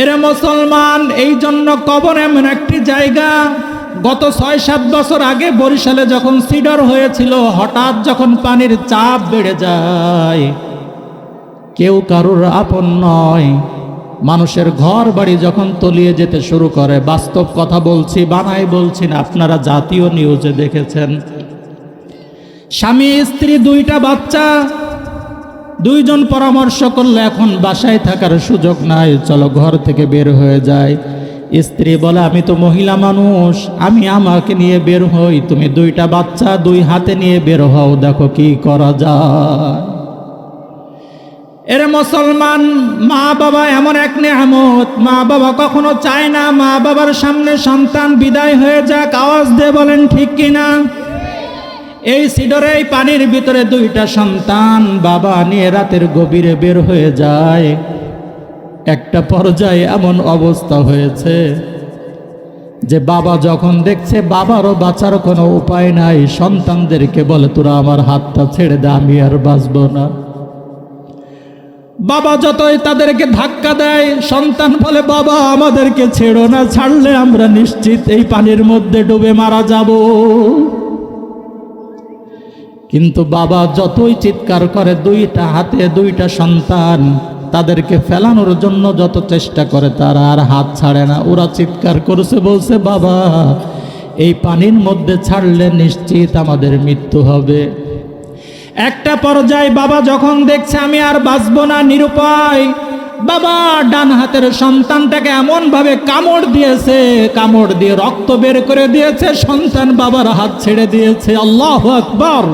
এরে মুসলমান, এই জন্য কবর এমন একটি জায়গা। গত ছয়, সাত বছর আগে বরিশালে যখন সিডর হয়েছিল, হঠাৎ যখন পানির চাপ বেড়ে যায়, কেউ কারুর আপন নয়। মানুষের ঘর বাড়ি যখন তলিয়ে যেতে শুরু করে, বাস্তব কথা বলছি, বানাই বলছি না, আপনারা জাতীয় নিউজে দেখেছেন। স্বামী, স্ত্রী, দুইটা বাচ্চা দুইজন পরামর্শ করলে এখন বাসায় থাকার সুযোগ নাই, চলো ঘর থেকে বের হয়ে যায় স্ত্রী বলে, আমি তো মহিলা মানুষ, আমি আমাকে নিয়ে বের হই, তুমি দুইটা বাচ্চা দুই হাতে নিয়ে বের হও, দেখো কি করা যায়। এর মুসলমান মা বাবা এমন এক নেহামত মা বাবা কখনো চায় না মা বাবার সামনে সন্তান বিদায় হয়ে যাক, আওয়াজ দিয়ে বলেন, ঠিক কিনা? এই সিডরে, এই পানির ভিতরে দুইটা সন্তান বাবা নিয়ে রাতের গভীরে বের হয়ে যায়। একটা পর্যায়ে এমন অবস্থা হয়েছে যে বাবা যখন দেখছে বাবারও বাঁচার কোনো উপায় নাই, সন্তানদেরকে বলে, তোরা আমার হাতটা ছেড়ে দে, আমি আর বাঁচবো না। বাবা যতই তাদেরকে ধাক্কা দেয়, সন্তান বলে, বাবা, আমাদেরকে ছেড়ো না, ছাড়লে আমরা নিশ্চিত এই পানির মধ্যে ডুবে মারা যাব। কিন্তু বাবা যতই চিৎকার করে, দুইটা হাতে দুইটা সন্তান, তাদেরকে ফেলানোর জন্য যত চেষ্টা করে, তারা আর হাত ছাড়ে না। ওরা চিৎকার করছে, বলছে, বাবা, এই পানির মধ্যে ছাড়লে নিশ্চিত আমাদের মৃত্যু হবে। একটা পর্যায়ে বাবা যখন দেখছে, আমি আর বাঁচবো না, নিরুপায়। বাবা ডান হাতের সন্তানটাকে এমন ভাবে কামড় দিয়েছে, কামড় দিয়ে রক্ত বের করে দিয়েছে, সন্তান বাবার হাত ছেড়ে দিয়েছে। আল্লাহ আকবর!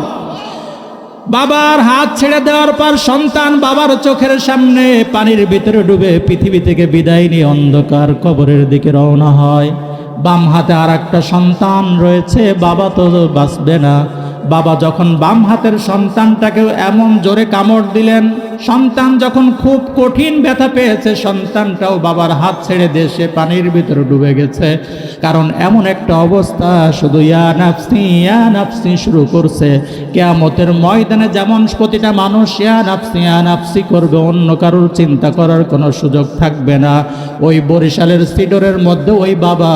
বাবার হাত ছেড়ে দেওয়ার পর সন্তান বাবার চোখের সামনে পানির ভিতরে ডুবে পৃথিবী থেকে বিদায় নিয়ে অন্ধকার কবরের দিকে রওনা হয়। বাম হাতে আর একটা সন্তান রয়েছে, বাবা তো বাঁচবে না। বাবা যখন বাম হাতের সন্তানটাকেও এমন জোরে কামড় দিলেন সন্তান যখন খুব কঠিন ব্যথা পেয়েছে, সন্তানটাও বাবার হাত ছেড়ে সে পানির ভিতরে ডুবে গেছে। কারণ এমন একটা অবস্থা, শুধু ইয়া নাফসি শুরু করছে। কেয়ামতের ময়দানে যেমন প্রতিটা মানুষ ইয়া নাফসি করবে, অন্য কারোর চিন্তা করার কোনো সুযোগ থাকবে না। ওই বরিশালের সিডরের মধ্যে ওই বাবা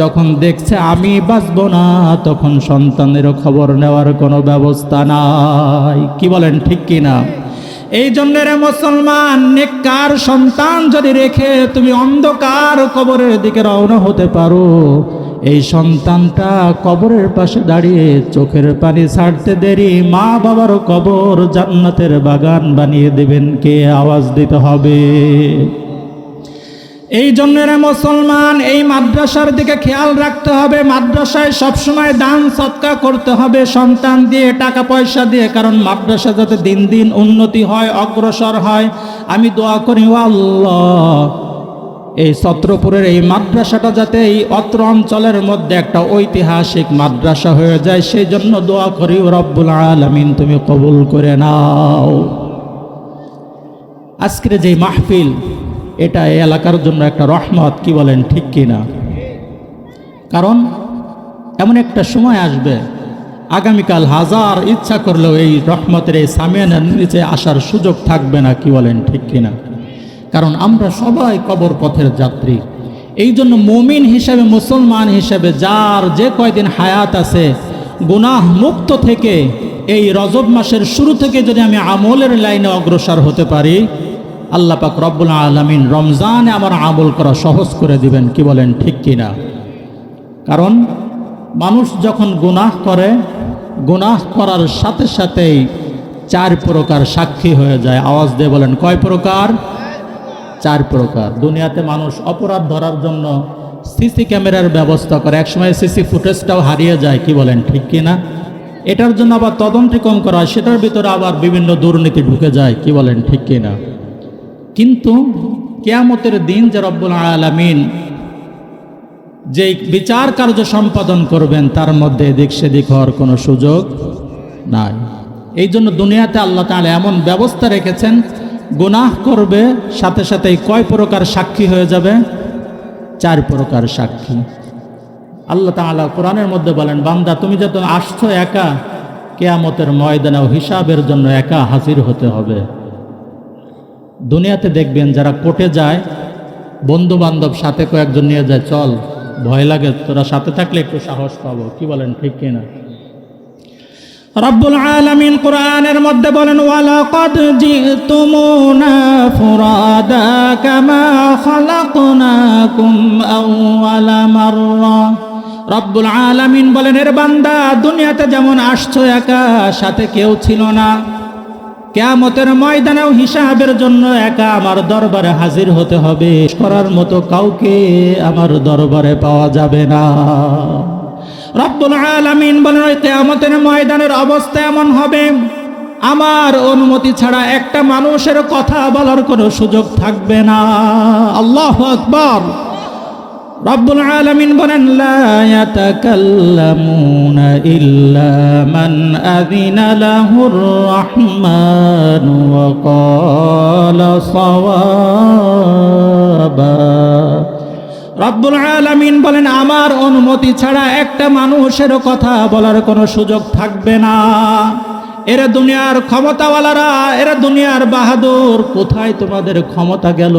যখন দেখছে, আমি বাঁচবো না, তখন সন্তানেরও খবর নেওয়ার কোনো ব্যবস্থা নাই। কি বলেন, ঠিক কি না এই জন্য রে মুসলমান, নেককার সন্তান যদি রেখে তুমি অন্ধকার কবরের দিকে রওনা হতে পারো, এই সন্তানটা কবরের পাশে দাঁড়িয়ে চোখের পানি ছাড়তে দেরি মা বাবার কবর জান্নাতের বাগান বানিয়ে দেবেন, কে আওয়াজ দিতে হবে? এই জন্য মুসলমান, এই মাদ্রাসার দিকে খেয়াল রাখতে হবে। মাদ্রাসায় সবসময় দান, সৎকা করতে হবে, সন্তান দিয়ে, টাকা পয়সা দিয়ে। কারণ মাদ্রাসা যাতে দিন দিন উন্নতি হয়, অগ্রসর হয়, আমি দোয়া করি আল্লাহ। এই ছত্রপুরের এই মাদ্রাসাটা যাতে এই অত্র অঞ্চলের মধ্যে একটা ঐতিহাসিক মাদ্রাসা হয়ে যায় সেই জন্য দোয়া করি রব্বুল আলমিন, তুমি কবুল করে নাও। আজকের যে মাহফিল এটা এই এলাকার জন্য একটা রহমত, কি বলেন, ঠিক কি না? কারণ এমন একটা সময় আসবে, আগামীকাল হাজার ইচ্ছা করলেও এই রহমতের এই সামিয়ানের নিচে আসার সুযোগ থাকবে না, কি বলেন, ঠিক কি না? কারণ আমরা সবাই কবর পথের যাত্রী। এই জন্য মমিন হিসাবে, মুসলমান হিসাবে যার যে কয়দিন হায়াত আছে, গুনাহ মুক্ত থেকে এই রজব মাসের শুরু থেকে যদি আমি আমলের লাইনে অগ্রসর হতে পারি আল্লাহ পাক রব্বুল আলমিন রমজানে আমার আমল করা সহজ করে দিবেন, কি বলেন, ঠিক কি না কারণ মানুষ যখন গুনাহ করে, গুনাহ করার সাথে সাথেই চার প্রকার সাক্ষী হয়ে যায়। আওয়াজ দিয়ে বলেন, কয় প্রকার? চার প্রকার। দুনিয়াতে মানুষ অপরাধ ধরার জন্য সিসি ক্যামেরার ব্যবস্থা করে। একসময় সিসি ফুটেজটাও হারিয়ে যায়, কি বলেন, ঠিক কি না এটার জন্য আবার তদন্তি কম করা সেটার ভিতরে আবার বিভিন্ন দুর্নীতি ঢুকে যায়, কি বলেন, ঠিক কি না কিন্তু কেয়ামতের দিন যে রব্বুল আলামিন যে বিচার কার্য সম্পাদন করবেন, তার মধ্যে এদিক সেদিক হওয়ার কোনো সুযোগ নাই। এই জন্য দুনিয়াতে আল্লাহ তাহলে এমন ব্যবস্থা রেখেছেন, গুনাহ করবে, সাথে সাথে কয় প্রকার সাক্ষী হয়ে যাবে? চার প্রকার সাক্ষী। আল্লাহ তাআলা কোরআনের মধ্যে বলেন, বান্দা, তুমি যত আসছো একা, কেয়ামতের ময়দানে হিসাবের জন্য একা হাজির হতে হবে। দুনিয়াতে দেখবেন যারা কোর্টে যায় বন্ধু বান্ধব সাথে কয়েকজন নিয়ে যায়, চল, ভয় লাগে, তোরা সাথে থাকলে একটু সাহস পাবো। কি বলেন, ঠিক কিনা? রব্বুল আলামিন কোরআনের মধ্যে বলেন, ওয়ালাকাদ জিতুমুনা ফুরাদা কামা খালাকনাকুম আউওয়ালা মাররা। রব্বুল আলামিন বলেন, এর বান্দা দুনিয়াতে যেমন আসছো একা, সাথে কেউ ছিল না। কেয়ামতের ময়দানেও হিসাবের জন্য একা আমার দরবারে হাজির হতে হবে। করার মতো কাউকে আমার দরবারে পাওয়া যাবে না। রব্বুল আলামিন বলেন, ওই কেয়ামতের ময়দানের অবস্থা এমন হবে। আমার অনুমতি ছাড়া একটা মানুষের কথা বলার কোনো সুযোগ থাকবে না। আল্লাহ আকবার। রব্বুল আলামিন বলেন, লা ইয়াতাকাল্লামুনা ইল্লা মান আযিনা লাহুর রহমান ওয়া ক্বালা সাওয়াবা। রব্বুল আলামিন বলেন, আমার অনুমতি ছাড়া একটা মানুষের কথা বলার কোনো সুযোগ থাকবে না। এরা দুনিয়ার ক্ষমতাওয়ালারা, এরা দুনিয়ার বাহাদুর, কোথায় তোমাদের ক্ষমতা গেল?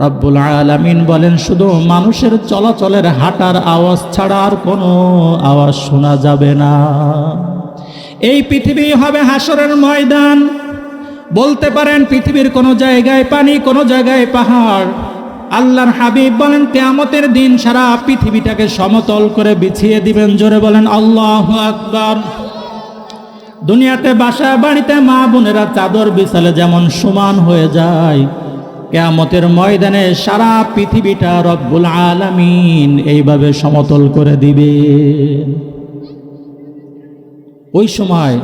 রব্বুল আলামিন বলেন, শুধু মানুষের চলাচলের হাঁটার আওয়াজ ছাড়া আর কোনো আওয়াজ শোনা যাবে না। এই পৃথিবী হবে হাসরের ময়দান। বলতে পারেন, পৃথিবীর কোনো জায়গায় পানি, কোনো জায়গায় পাহাড়। আল্লাহর হাবিব বলেন, কেয়ামতের দিন সারা পৃথিবীটাকে সমতল করে বিছিয়ে দিবেন। জোরে বলেন, আল্লাহ আকবার। দুনিয়াতে বাসা, বাড়িতে মা বোনেরা চাদর বিছালে যেমন সমান হয়ে যায় কেয়ামতের ময়দানে সারা পৃথিবীটা রব্বুল আলামিন এইভাবে সমতল করে দিবে। ওই সময়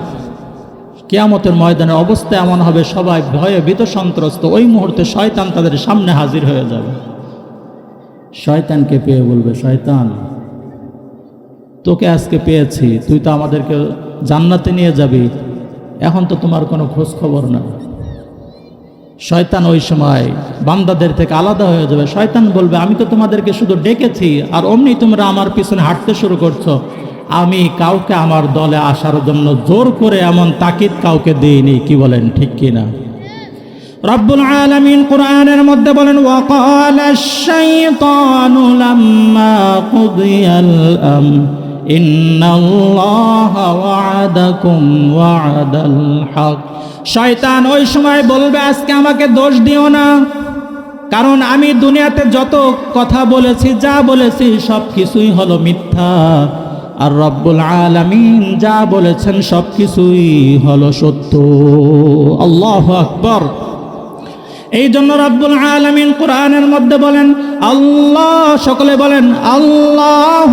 কেয়ামতের ময়দানের অবস্থা এমন হবে, সবাই ভয়ে ভীত সন্ত্রস্ত। ওই মুহূর্তে শয়তান তাদের সামনে হাজির হয়ে যাবে। শয়তানকে পেয়ে বলবে, শয়তান, তোকে আজকে পেয়েছি, তুই তো আমাদেরকে জান্নাতে নিয়ে যাবি। এখন তো তোমার কোনো খোঁজ খবর না শয়তান ওই সময় বান্দাদের থেকে আলাদা হয়ে যাবে। শয়তান বলবে, আমি তো তোমাদেরকে শুধু ডেকেছি, আর অমনি তোমরা আমার পিছনে হাঁটতে শুরু করছ। আমি কাউকে আমার দলে আসার জন্য জোর করে এমন তাকিদ কাউকে দিইনি। কি বলেন, ঠিক কি না? রব্বুল আলামিন কোরআনের মধ্যে বলেন ওয়াকাল আশ-শাইতানু লাম্মা কুদিয়াল আম ইন্নাল্লাহা ওয়া'আদাকুম ওয়া'দাল হক। শয়তান ওই সময় বলবে, আজকে আমাকে দোষ দিও না। কারণ আমি দুনিয়াতে যত কথা বলেছি, যা বলেছি, সব কিছুই হলো মিথ্যা। আর রব্বুল আলামিন যা বলেছেন, সব কিছুই হলো সত্য। আল্লাহ আকবর। এই জন্য রব্বুল আলামিন কোরআনের মধ্যে বলেন, আল্লাহ, সকলে বলেন, আল্লাহ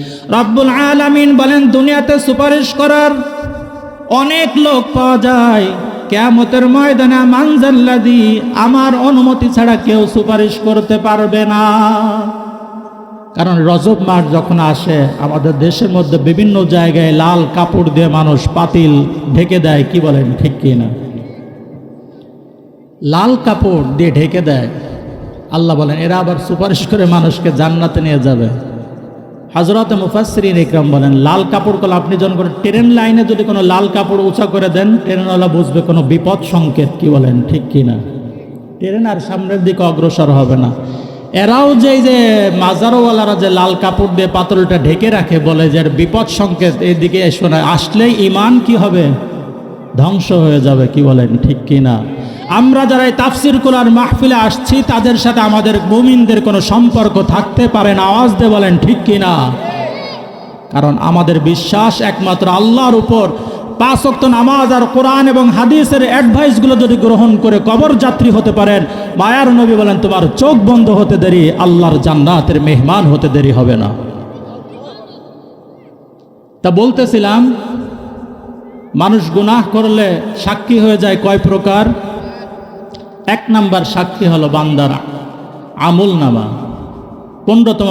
রব্বুল আলামিন বলেন, দুনিয়াতে সুপারিশ করার অনেক লোক পাওয়া যায়। কেমতের ময়দানে মানজাল্লাদি আমার অনুমতি ছাড়া কেউ সুপারিশ করতে পারবে না। কারণ রজব মাস যখন আসে, আমাদের দেশের মধ্যে বিভিন্ন জায়গায় লাল কাপড় দিয়ে মানুষ পাতিল ঢেকে দেয়, কি বলেন, ঠিক কি না? লাল কাপড় দিয়ে ঢেকে দেয়। আল্লাহ বলেন, এরা আবার সুপারিশ করে মানুষকে জান্নাতে নিয়ে যাবে। হজরত মুফাসরিন ইকরাম বলেন, লাল কাপড় কল আপনি যখন কোনো ট্রেন লাইনে যদি কোনো লাল কাপড় উঁচা করে দেন, ট্রেনওয়ালা বুঝবে কোনো বিপদ সংকেত। কি বলেন? ঠিক কি না? ট্রেন আর সামনের দিকে অগ্রসর হবে না। এরাও যে যে মাজারোওয়ালারা যে লাল কাপড় দিয়ে পাতলটা ঢেকে রাখে, বলে যে বিপদ সংকেত এইদিকে এসো না। আসলেই ইমান কি হবে? ধ্বংস হয়ে যাবে, কি বলেন? ঠিক কি না? আমরা যারা এই তাফসির কুলার মাহফিলে আসছি, তাদের সাথে আমাদের মুমিনদের কোনো সম্পর্ক থাকতে পারে না। আওয়াজ দিয়ে বলেন, ঠিক কি না কারণ আমাদের বিশ্বাস একমাত্র আল্লাহর উপর। পাঁচ অক্ত নামাজ আর কোরআন এবং হাদিসের অ্যাডভাইসগুলো যদি গ্রহণ করে কবর যাত্রী হতে পারেন, মায়ার নবী বলেন, তোমার চোখ বন্ধ হতে দেরি, আল্লাহর জান্নাতের মেহমান হতে দেরি হবে না। তা বলতেছিলাম, মানুষ গুনাহ করলে সাক্ষী হয়ে যায় কয় প্রকার? এক নাম্বার সাক্ষী হলো বান্দারা আমুল নামা। পনেরোতম